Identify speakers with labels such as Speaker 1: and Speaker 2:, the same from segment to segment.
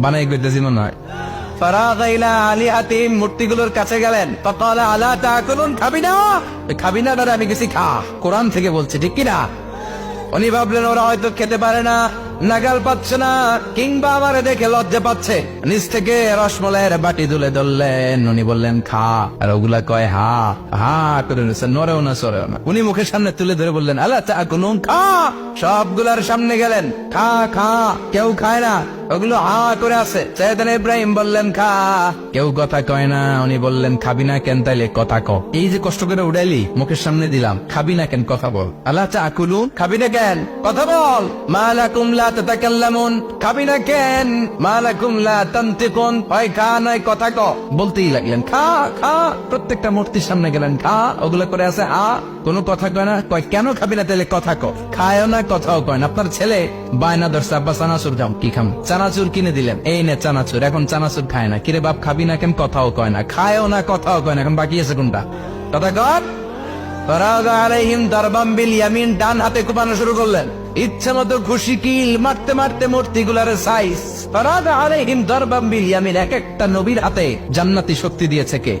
Speaker 1: বানাই করতেছি মনে হয় মূর্তিগুলোর কাছে গেলেন। দাদা, আমি খা। থেকে ঠিক উনি ভাবলেন, ওরা হয়তো খেতে পারে না, নাগাল পাচ্ছে না, কিংবা দেখে লজ্জা পাচ্ছে। নিচ থেকে রসমলাইয়ের বাটি তুলে ধরলেন। উনি বললেন, খা। আর ওগুলা কয়, হা হা করে নিচ্ছে নরেও না, সরেও না। উনি মুখের সামনে তুলে ধরে বললেন আল্লাহ খা। সবগুলার সামনে গেলেন, খা খা। কেউ খায় না। ওগুলো হা করে আছে। সৈয়দান ইব্রাহিম বললেন, খা। কেউ কথা কয় না, উনি বললেন, খাবি না কেন তাইলে কথা ক। এই যে কষ্ট করে উড়াইলি, মুখের সামনে দিলাম, খাবি না কেন কথা বল। আল্লাহ চা কুলু খাবি না কেন? কথা বল। মালাকুম লা তাতাকাল্লামুন। খাবি না কেন? মালাকুম লা তানতিকুন। হয়, খা, নয়, কথা ক। বলতেই লাগলেন, খা খা। প্রত্যেকটা মূর্তির সামনে গেলেন, খা। ওগুলো করে আছে, আ। কোনো কথা কয় না, কয়, কেন খাবি না তাহলে কথা ক? খায়ও না, কথাও কয় না। আপনার ছেলে? বায়না আব্বা চানাচুর যাও, কি খাম? চানাচুর কিনে দিলেন। এই নে চানাচুর, এখন চানাচুর খায় না। কিরে বাপ, খাবি না কেন? কথাও কয় না। খায়ও না, কথাও কয় না। এখন বাকি আছে কোনটা? কথা কর জান্নাতি শক্তি দিয়েছে কে?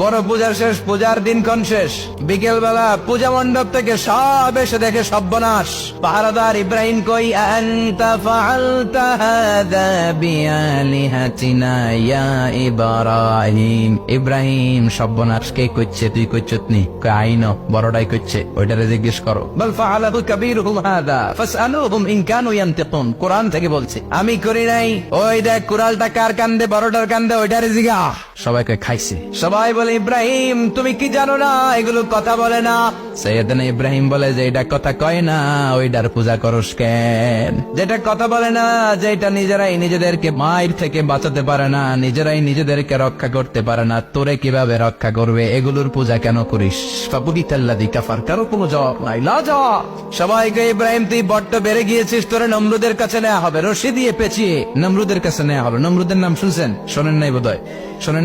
Speaker 1: বড় পূজার শেষ, পূজার দিনক্ষণ শেষ। বিকেল বেলা পূজা মণ্ডপ থেকে সব এসে দেখে সর্বনাশ। পাহারাদার ইব্রাহিম কই ইব্রাহিম? ইব্রাহিম, সর্বনাশ, কে কইছে তুই কইছত নি? আইন বড়টাই কইছে ওইটারে জিজ্ঞেস করো। বল ইন কানু কোরআন থেকে বলছে, আমি করি নাই, ওই দেখ কুরালটা কার কান্দে, বড়টার কান্দে, ওইটারে জিগা। সবাইকে খাইছে। সবাই বলে ইব্রাহিম তুমি কি জানো না? এগুলো কথা বলে না। সৈয়দনা ইব্রাহিম বলে যে এটা কথা কয় না ওইটার পূজা করস কেন? যেটা কথা বলে না যে এটা নিজেরাই নিজেদেরকে মায়ের থেকে বাঁচাতে পারে না নিজেরাই নিজেদেরকে রক্ষা করতে পারে না তোরে কীভাবে রক্ষা করবে? এগুলোর পূজা কেন করিস? ফাবুরিতাল্লাদি কাফার কারও কোনো জবাব নাই। লা সবাইকে ইব্রাহিম তুই বড্ড বেড়ে গিয়েছিস তোরে নমরুদের কাছে নেওয়া হবে রশি দিয়ে পেঁচিয়ে। নমরুদের কাছে নেওয়া হবে। নমরুদের নাম শুনছেন? শোনেন নাই বোধহয়? শোনেন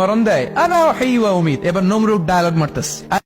Speaker 1: মরণ দেয়। আনা ওয়াহি ওয়া উমিত। এবার নমরুদ ডায়ালগ মারতেছে।